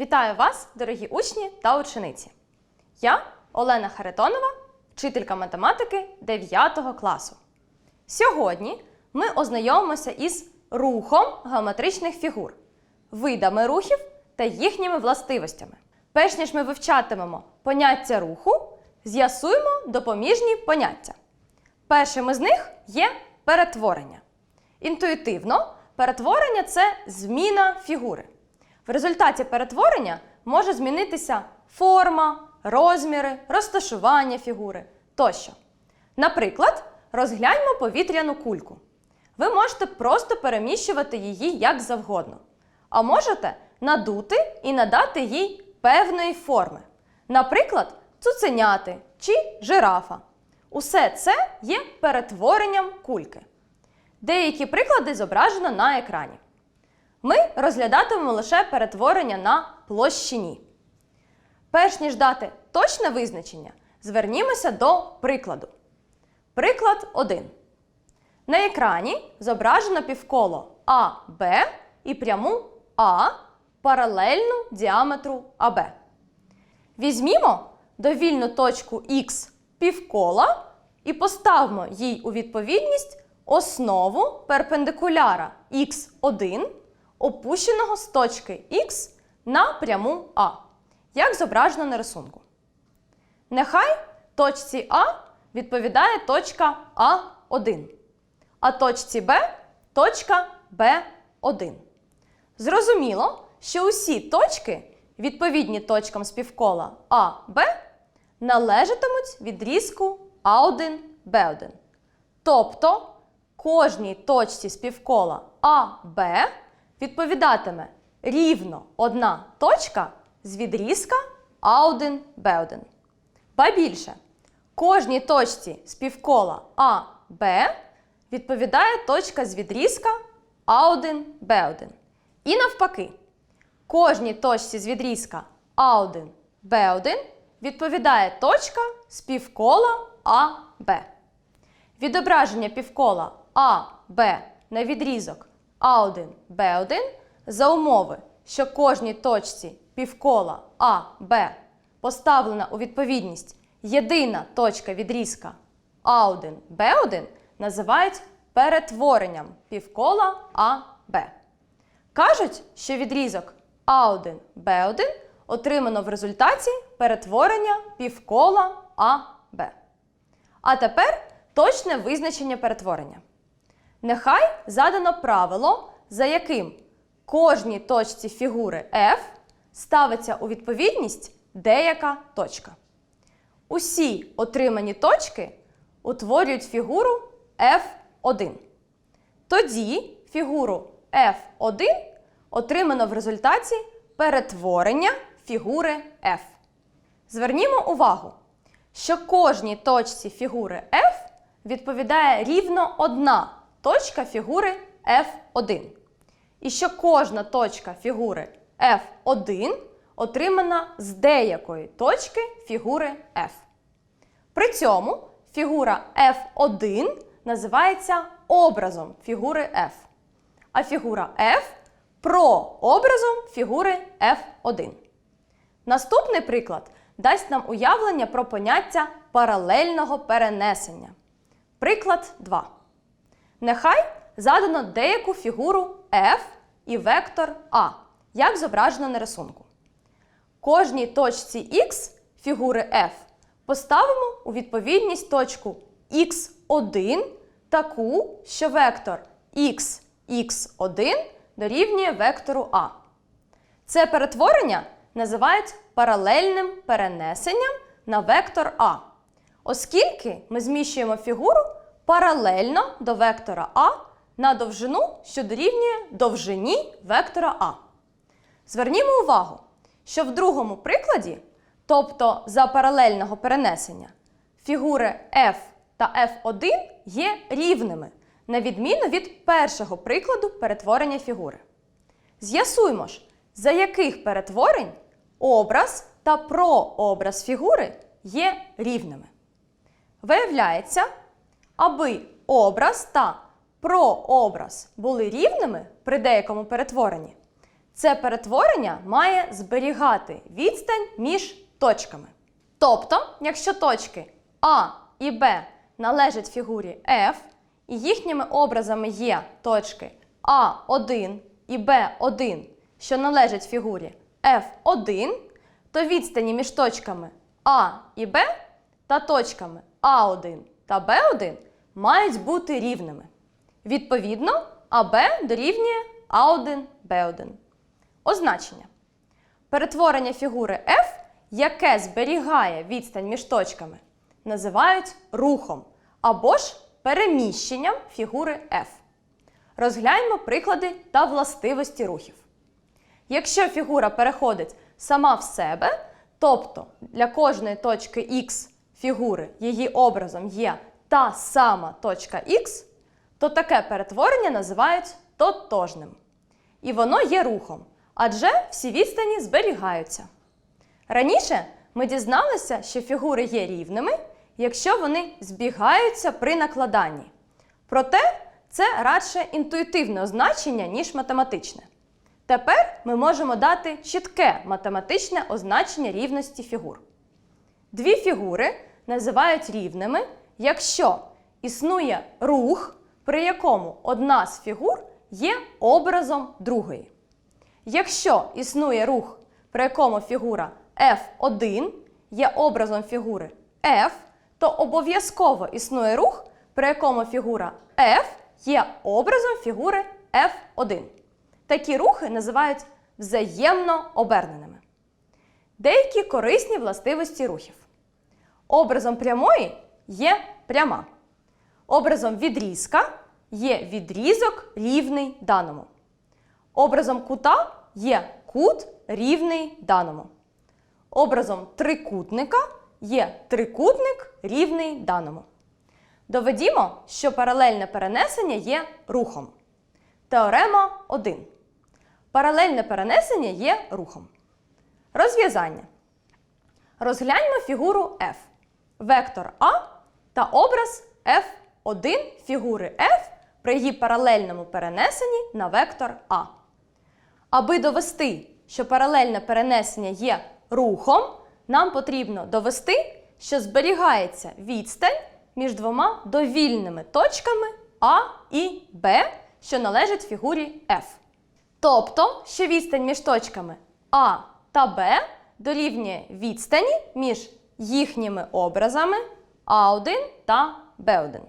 Вітаю вас, дорогі учні та учениці. Я Олена Харитонова, вчителька математики 9 класу. Сьогодні ми ознайомимося із рухом геометричних фігур, видами рухів та їхніми властивостями. Перш ніж ми вивчатимемо поняття руху, з'ясуємо допоміжні поняття. Першим із них є перетворення. Інтуїтивно, перетворення це зміна фігури. В результаті перетворення може змінитися форма, розміри, розташування фігури тощо. Наприклад, розгляньмо повітряну кульку. Ви можете просто переміщувати її як завгодно. А можете надути і надати їй певної форми. Наприклад, цуценяти чи жирафа. Усе це є перетворенням кульки. Деякі приклади зображено на екрані. Ми розглядатимемо лише перетворення на площині. Перш ніж дати точне визначення, звернімося до прикладу. Приклад 1. На екрані зображено півколо АБ і пряму А паралельну діаметру АБ. Візьмімо довільну точку Х півкола і поставимо їй у відповідність основу перпендикуляра х1, опущеного з точки Х на пряму А, як зображено на рисунку. Нехай точці А відповідає точка А1, а точці Б точка Б1. Зрозуміло, що усі точки, відповідні точкам співкола А, Б, належатимуть відрізку А1, Б1. Тобто кожній точці співкола А, Б відповідатиме рівно одна точка з відрізка А1, Б1. Ба більше, кожній точці співкола А, Б відповідає точка з відрізка А1, Б1. І навпаки, кожній точці з відрізка А1, Б1 відповідає точка з півкола АБ. Відображення півкола АБ на відрізок А1, Б1 за умови, що кожній точці півкола АБ поставлена у відповідність єдина точка відрізка А1, Б1 називають перетворенням півкола АБ. Кажуть, що відрізок А1, Б1 отримано в результаті перетворення півкола АБ. А тепер точне визначення перетворення. Нехай задано правило, за яким кожній точці фігури F ставиться у відповідність деяка точка. Усі отримані точки утворюють фігуру F1. Тоді фігуру F1 отримано в результаті перетворення фігури F. Звернімо увагу, що кожній точці фігури F відповідає рівно одна точка фігури F1. І що кожна точка фігури F1 отримана з деякої точки фігури F. При цьому фігура F1 називається образом фігури F, а фігура F прообразом фігури F1. Наступний приклад дасть нам уявлення про поняття паралельного перенесення. Приклад 2. Нехай задано деяку фігуру F і вектор А, як зображено на рисунку. Кожній точці X фігури F поставимо у відповідність точку x1 таку, що вектор x, x1 дорівнює вектору А. Це перетворення називають паралельним перенесенням на вектор А, оскільки ми зміщуємо фігуру паралельно до вектора А на довжину, що дорівнює довжині вектора А. Звернімо увагу, що в другому прикладі, тобто за паралельного перенесення, фігури F та F1 є рівними, на відміну від першого прикладу перетворення фігури. З'ясуймо ж, за яких перетворень образ та прообраз фігури є рівними. Виявляється, аби образ та прообраз були рівними при деякому перетворенні, Це перетворення має зберігати відстань між точками. Тобто, якщо точки А і Б належать фігурі F, і їхніми образами є точки А1 і Б1, що належать фігурі F1, то відстані між точками А і Б та точками А1 та Б1 мають бути рівними. Відповідно, АБ дорівнює А1, Б1. Означення. Перетворення фігури F, яке зберігає відстань між точками, називають рухом або ж переміщенням фігури F. Розгляньмо приклади та властивості рухів. Якщо фігура переходить сама в себе, тобто для кожної точки X фігури її образом є та сама точка X, то таке перетворення називають тотожним. І воно є рухом, адже всі відстані зберігаються. Раніше ми дізналися, що фігури є рівними, якщо вони збігаються при накладанні. Проте це радше інтуїтивне означення, ніж математичне. Тепер ми можемо дати чітке математичне означення рівності фігур. Дві фігури називають рівними, якщо існує рух, при якому одна з фігур є образом другої. Якщо існує рух, при якому фігура F1 є образом фігури F, то обов'язково існує рух, при якому фігура F є образом фігури F1. Такі рухи називають взаємно оберненими. Деякі корисні властивості рухів. Образом прямої є пряма. Образом відрізка є відрізок рівний даному. Образом кута є кут рівний даному. Образом трикутника є трикутник рівний даному. Доведімо, що паралельне перенесення є рухом. Теорема 1. Паралельне перенесення є рухом. Розв'язання. Розгляньмо фігуру F. Вектор А та образ F1 фігури F при її паралельному перенесенні на вектор А. Аби довести, що паралельне перенесення є рухом, нам потрібно довести, що зберігається відстань між двома довільними точками А і Б, що належать фігурі F. Тобто, що відстань між точками А та Б дорівнює відстані між їхніми образами А1 та Б1.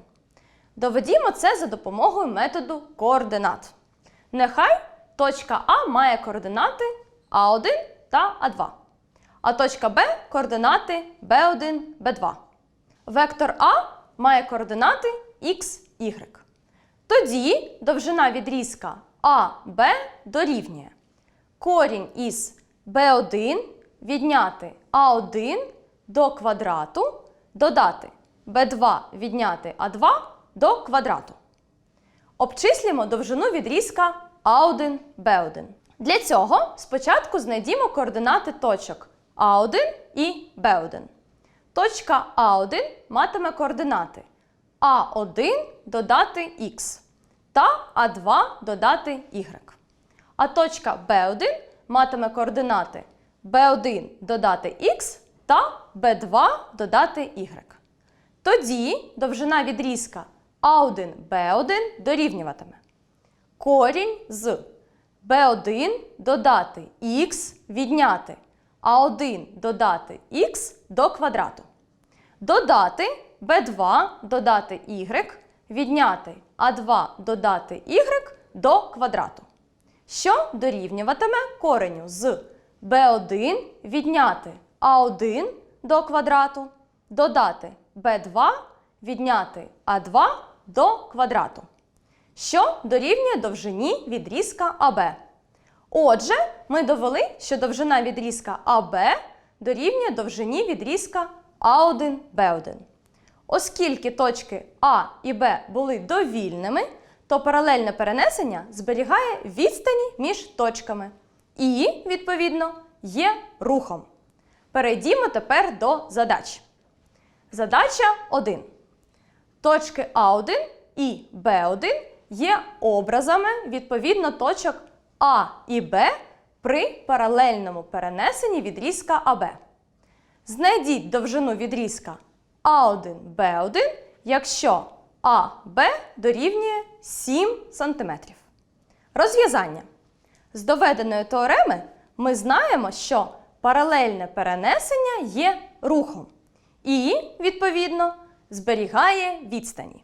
Доведімо це за допомогою методу координат. Нехай точка А має координати А1 та А2, а точка Б координати Б1, Б2. Вектор А має координати Х, Y. Тоді довжина відрізка АБ дорівнює корінь із b1 відняти а1 до квадрату, додати b2 відняти а2 до квадрату. Обчислюємо довжину відрізка А1, Б1. Для цього спочатку знайдімо координати точок А1 і Б1. Точка А1 матиме координати А1 додати Х та А2 додати Y. А точка Б1 матиме координати B1 додати Х та B2 додати Y. Тоді довжина відрізка А1 Б1 дорівнюватиме корінь з B1 додати Х відняти А1 додати Х до квадрату. Додати b2 додати y, відняти а2 додати y до квадрату. Що дорівнюватиме кореню з b1 відняти а1 до квадрату, додати b2 відняти а2 до квадрату. Що дорівнює довжині відрізка АБ. Отже, ми довели, що довжина відрізка АБ дорівнює довжині відрізка А1, Б1. Оскільки точки А і Б були довільними, то паралельне перенесення зберігає відстані між точками і, відповідно, є рухом. Перейдімо тепер до задач. Задача 1. Точки А1 і Б1 є образами відповідно точок А і Б при паралельному перенесенні відрізка АБ. Знайдіть довжину відрізка А1, Б1, якщо АБ дорівнює 7 см. Розв'язання. З доведеної теореми ми знаємо, що паралельне перенесення є рухом і, відповідно, зберігає відстані.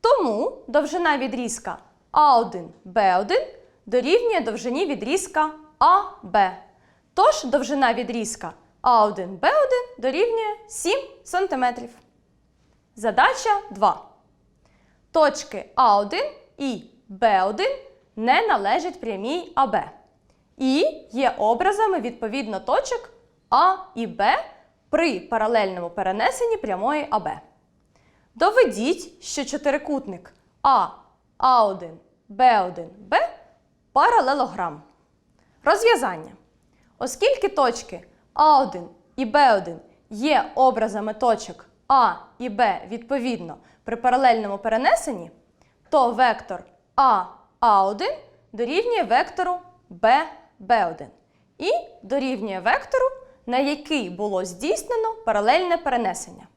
Тому довжина відрізка А1, Б1 дорівнює довжині відрізка АБ. Тож довжина відрізка А1, Б1 дорівнює 7 см. Задача 2. Точки А1 і Б1 не належать прямій АБ і є образами відповідно точок А і Б при паралельному перенесенні прямої АБ. Доведіть, що чотирикутник А А1, Б1, Б паралелограм. Розв'язання. Оскільки точки А1 і Б1 є образами точок А і Б відповідно при паралельному перенесенні, то вектор А А1 дорівнює вектору Б1 b1 і дорівнює вектору, на який було здійснено паралельне перенесення.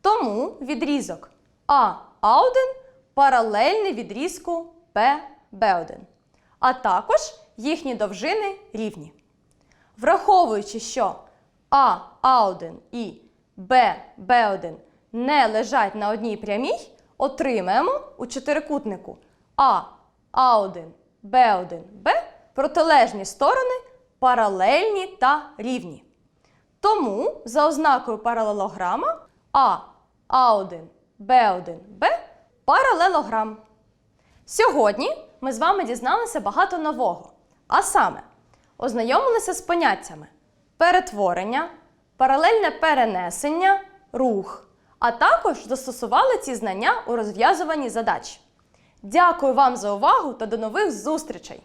Тому відрізок АА1 паралельний відрізку ПБ1. А також їхні довжини рівні. Враховуючи, що АА1 і ББ1 не лежать на одній прямій, отримаємо у чотирикутнику АА1 Б1Б протилежні сторони паралельні та рівні. Тому за ознакою паралелограма А, А1, Б1, Б паралелограм. Сьогодні ми з вами дізналися багато нового. А саме, ознайомилися з поняттями перетворення, паралельне перенесення, рух, а також застосували ці знання у розв'язуванні задач. Дякую вам за увагу та до нових зустрічей!